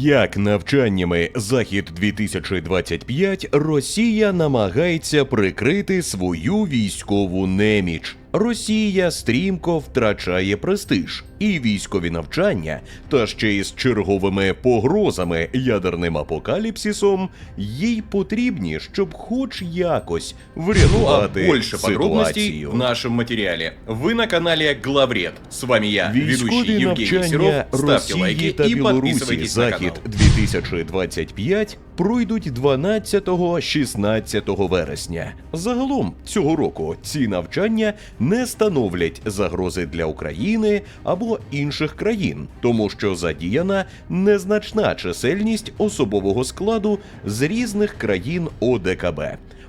Як навчаннями Захід 2025 Росія намагається прикрити свою військову неміч. Росія стрімко втрачає престиж, і військові навчання, та ще й з черговими погрозами ядерним апокаліпсисом, їй потрібні, щоб хоч якось Ну, врятувати больше подробностей ситуацію. в нашем материале. Вы на канале Главред. С вами я, Військові навчання Ставьте Росії лайки та и Білорусі подписывайтесь на Захід канал. 2025 пройдуть 12-16 вересня. Загалом цього року ці навчання не становлять загрози для України або інших країн, тому що задіяна незначна чисельність особового складу з різних країн ОДКБ.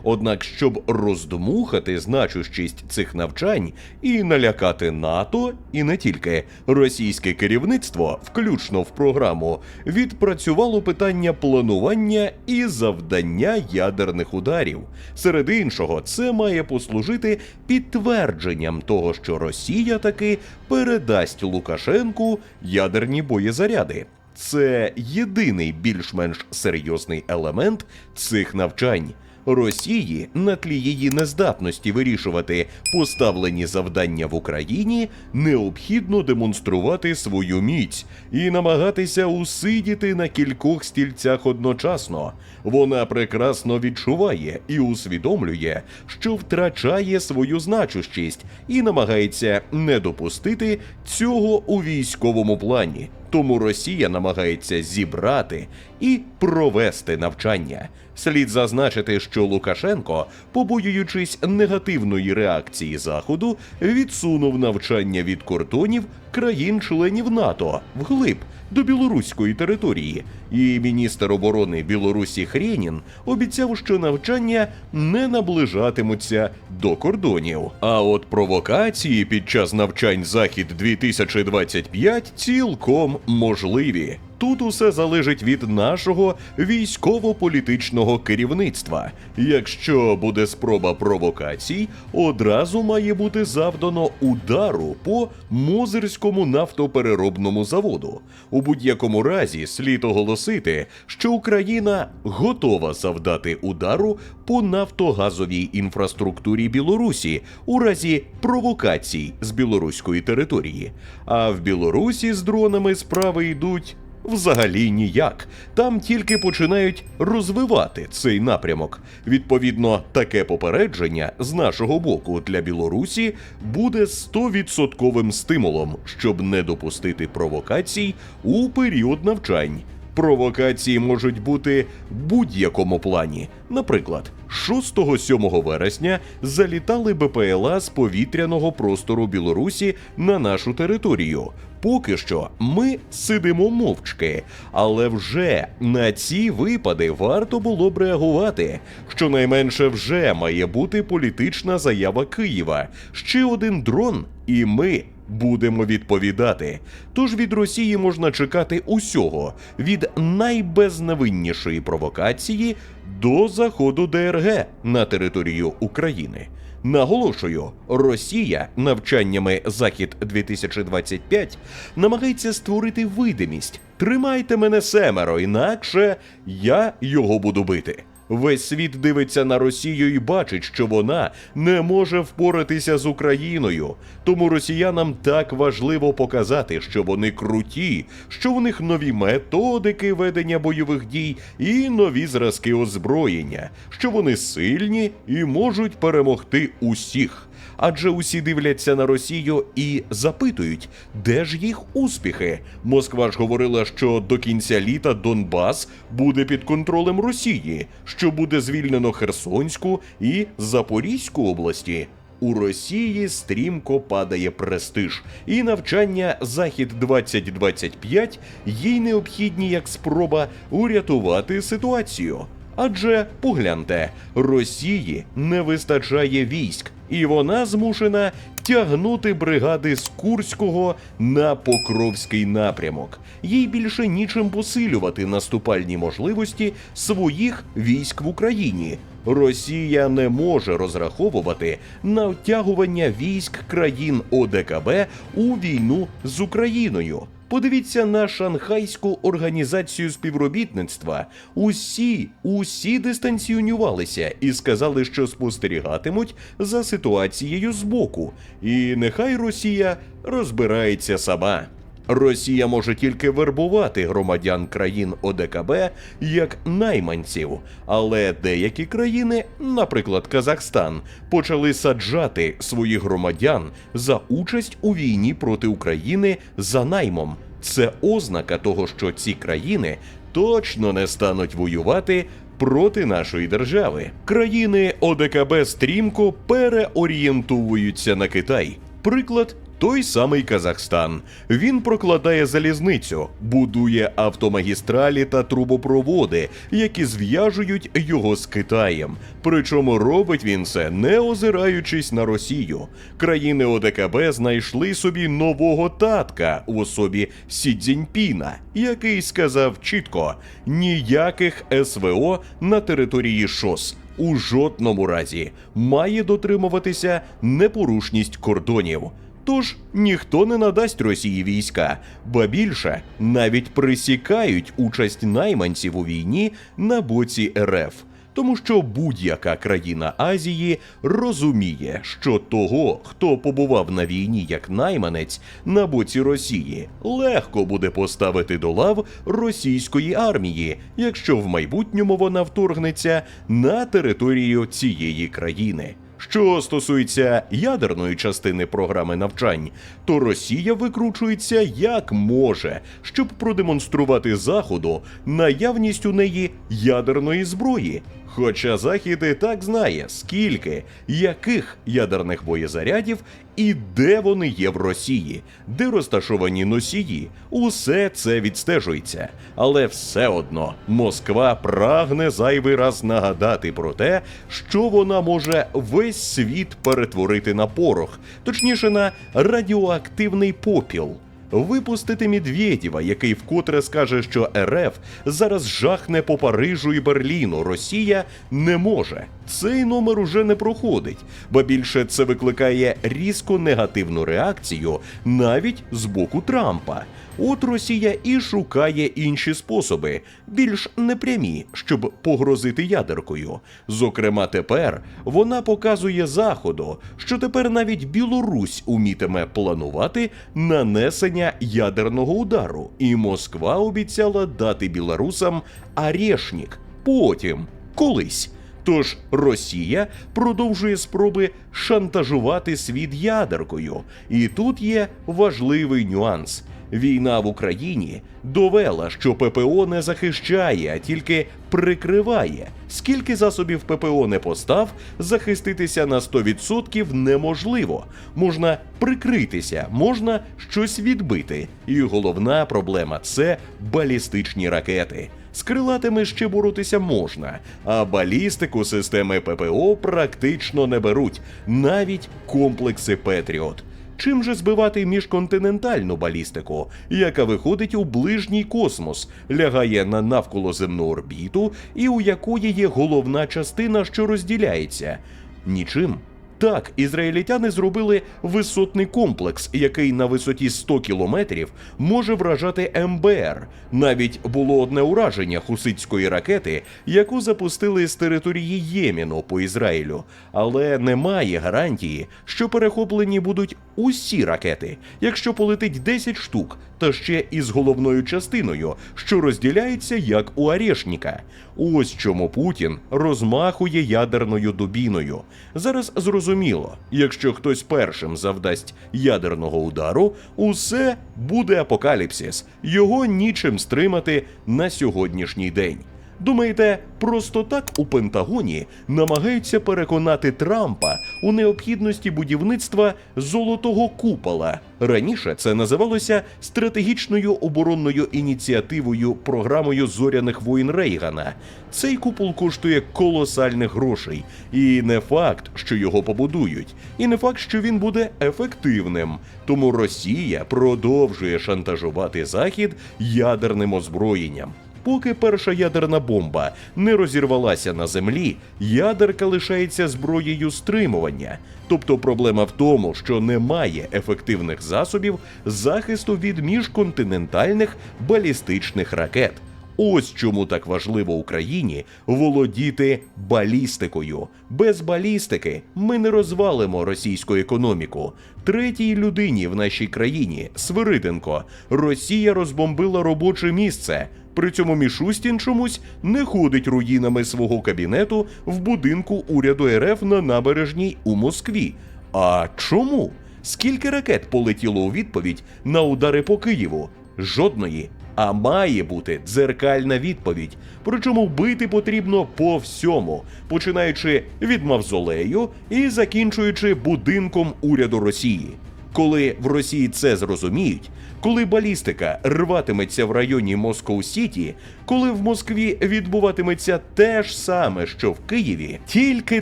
Однак, щоб роздмухати значущість цих навчань і налякати НАТО, і не тільки російське керівництво, включно в програму, відпрацювало питання планування і завдання ядерних ударів. Серед іншого, це має послужити підтвердженням того, що Росія таки передасть Лукашенку ядерні боєзаряди. Це єдиний більш-менш серйозний елемент цих навчань. Росії на тлі її нездатності вирішувати поставлені завдання в Україні необхідно демонструвати свою міць і намагатися усидіти на кількох стільцях одночасно. Вона прекрасно відчуває і усвідомлює, що втрачає свою значущість і намагається не допустити цього у військовому плані. Тому Росія намагається зібрати і провести навчання. Слід зазначити, що Лукашенко, побоюючись негативної реакції Заходу, відсунув навчання від кордонів країн-членів НАТО вглиб до білоруської території. І міністр оборони Білорусі Хренін обіцяв, що навчання не наближатимуться до кордонів. А от провокації під час навчань Захід 2025 цілком можливі. Тут усе залежить від нашого військово-політичного керівництва. Якщо буде спроба провокацій, одразу має бути завдано удару по Мозирському нафтопереробному заводу. У будь-якому разі слід оголосити, що Україна готова завдати удару по нафтогазовій інфраструктурі Білорусі у разі провокацій з білоруської території. А в Білорусі з дронами справи йдуть Взагалі ніяк. Там тільки починають розвивати цей напрямок. Відповідно, таке попередження з нашого боку для Білорусі буде 100% стимулом, щоб не допустити провокацій у період навчань. Провокації можуть бути в будь-якому плані. Наприклад, 6-7 вересня залітали БПЛА з повітряного простору Білорусі на нашу територію. Поки що ми сидимо мовчки, але вже на ці випади варто було б реагувати. Щонайменше вже має бути політична заява Києва. Ще один дрон, і ми будемо відповідати. Тож від Росії можна чекати усього від найбезневиннішої провокації до заходу ДРГ на територію України. Наголошую, Росія навчаннями Захід 2025 намагається створити видимість. Тримайте мене семеро, інакше я його буду бити. Весь світ дивиться на Росію і бачить, що вона не може впоратися з Україною. Тому росіянам так важливо показати, що вони круті, що в них нові методики ведення бойових дій і нові зразки озброєння, що вони сильні і можуть перемогти усіх. Адже усі дивляться на Росію і запитують, де ж їх успіхи. Москва ж говорила, що до кінця літа Донбас буде під контролем Росії, що буде звільнено Херсонську і Запорізьку області. У Росії стрімко падає престиж, і навчання Захід 2025 їй необхідні як спроба урятувати ситуацію. Адже погляньте, Росії не вистачає військ, і вона змушена тягнути бригади з Курського на Покровський напрямок. Їй більше нічим посилювати наступальні можливості своїх військ в Україні. Росія не може розраховувати на втягування військ країн ОДКБ у війну з Україною. Подивіться на Шанхайську організацію співробітництва. Усі, усі дистанціонювалися і сказали, що спостерігатимуть за ситуацією збоку. І нехай Росія розбирається сама. Росія може тільки вербувати громадян країн ОДКБ як найманців, але деякі країни, наприклад Казахстан, почали саджати своїх громадян за участь у війні проти України за наймом. Це ознака того, що ці країни точно не стануть воювати проти нашої держави. Країни ОДКБ стрімко переорієнтовуються на Китай. Приклад. Той самий Казахстан. Він прокладає залізницю, будує автомагістралі та трубопроводи, які зв'яжують його з Китаєм. Причому робить він це не озираючись на Росію. Країни ОДКБ знайшли собі нового татка в особі Сі Цзіньпіна, який сказав чітко: ніяких СВО на території ШОС. У жодному разі має дотримуватися непорушність кордонів. Тож ніхто не надасть Росії війська, ба більше навіть присікають участь найманців у війні на боці РФ. Тому що будь-яка країна Азії розуміє, що того, хто побував на війні як найманець на боці Росії, легко буде поставити до лав російської армії, якщо в майбутньому вона вторгнеться на територію цієї країни. Що стосується ядерної частини програми навчань, то Росія викручується як може, щоб продемонструвати Заходу наявність у неї ядерної зброї. Хоча Захід і так знає, скільки, яких ядерних боєзарядів і де вони є в Росії, де розташовані носії, усе це відстежується. Але все одно Москва прагне зайвий раз нагадати про те, що вона може весь світ перетворити на порох, точніше на радіоактивний попіл. Випустити Медведєва, який вкотре скаже, що РФ зараз жахне по Парижу і Берліну. Росія не може. Цей номер уже не проходить, бо більше це викликає різко негативну реакцію навіть з боку Трампа. От Росія і шукає інші способи, більш непрямі, щоб погрозити ядеркою. Зокрема, тепер вона показує Заходу, що тепер навіть Білорусь умітиме планувати нанесення ядерного удару, і Москва обіцяла дати білорусам арешнік потім, колись. Тож Росія продовжує спроби шантажувати світ ядеркою, і тут є важливий нюанс. Війна в Україні довела, що ППО не захищає, а тільки прикриває. Скільки засобів ППО не постав, захиститися на 100% неможливо. Можна прикритися, можна щось відбити. І головна проблема це балістичні ракети. З крилатими ще боротися можна, а балістику системи ППО практично не беруть, навіть комплекси Петріот. Чим же збивати міжконтинентальну балістику, яка виходить у ближній космос, лягає на навколоземну орбіту, і у якої є головна частина, що розділяється? Нічим. Так, ізраїльтяни зробили висотний комплекс, який на висоті 100 кілометрів може вражати МБР. Навіть було одне ураження хуситської ракети, яку запустили з території Єміну по Ізраїлю. Але немає гарантії, що перехоплені будуть усі ракети, якщо полетить 10 штук, та ще із головною частиною, що розділяється як у Арешніка. Ось чому Путін розмахує ядерною дубіною. Зараз зрозуміло, якщо хтось першим завдасть ядерного удару, усе буде апокаліпсис. Його нічим стримати на сьогоднішній день. Думаєте, просто так у Пентагоні намагаються переконати Трампа у необхідності будівництва золотого купола? Раніше це називалося стратегічною оборонною ініціативою програмою зоряних воїн Рейгана. Цей купол коштує колосальних грошей, і не факт, що його побудують, і не факт, що він буде ефективним. Тому Росія продовжує шантажувати Захід ядерним озброєнням. Поки перша ядерна бомба не розірвалася на землі, ядерка лишається зброєю стримування. Тобто проблема в тому, що немає ефективних засобів захисту від міжконтинентальних балістичних ракет. Ось чому так важливо Україні володіти балістикою. Без балістики ми не розвалимо російську економіку. Третій людині в нашій країні Свириденко Росія розбомбила робоче місце. При цьому Мішустін чомусь не ходить руїнами свого кабінету в будинку уряду РФ на набережній у Москві. А чому? Скільки ракет полетіло у відповідь на удари по Києву? Жодної. А має бути дзеркальна відповідь. Причому бити потрібно по всьому, починаючи від мавзолею і закінчуючи будинком уряду Росії. Коли в Росії це зрозуміють, коли балістика рватиметься в районі Москоу Сіті, коли в Москві відбуватиметься те ж саме, що в Києві, тільки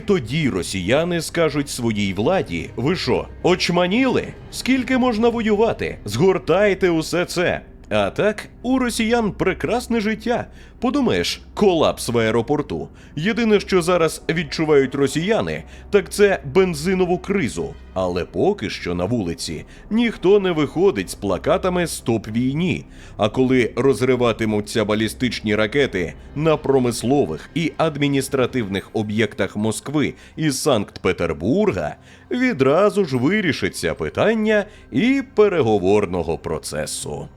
тоді росіяни скажуть своїй владі: ви що, очманіли? Скільки можна воювати? Згортайте усе це. А так, у росіян прекрасне життя. Подумаєш, колапс в аеропорту. Єдине, що зараз відчувають росіяни, так це бензинову кризу. Але поки що на вулиці ніхто не виходить з плакатами Стоп війні. А коли розриватимуться балістичні ракети на промислових і адміністративних об'єктах Москви і Санкт-Петербурга, відразу ж вирішиться питання і переговорного процесу.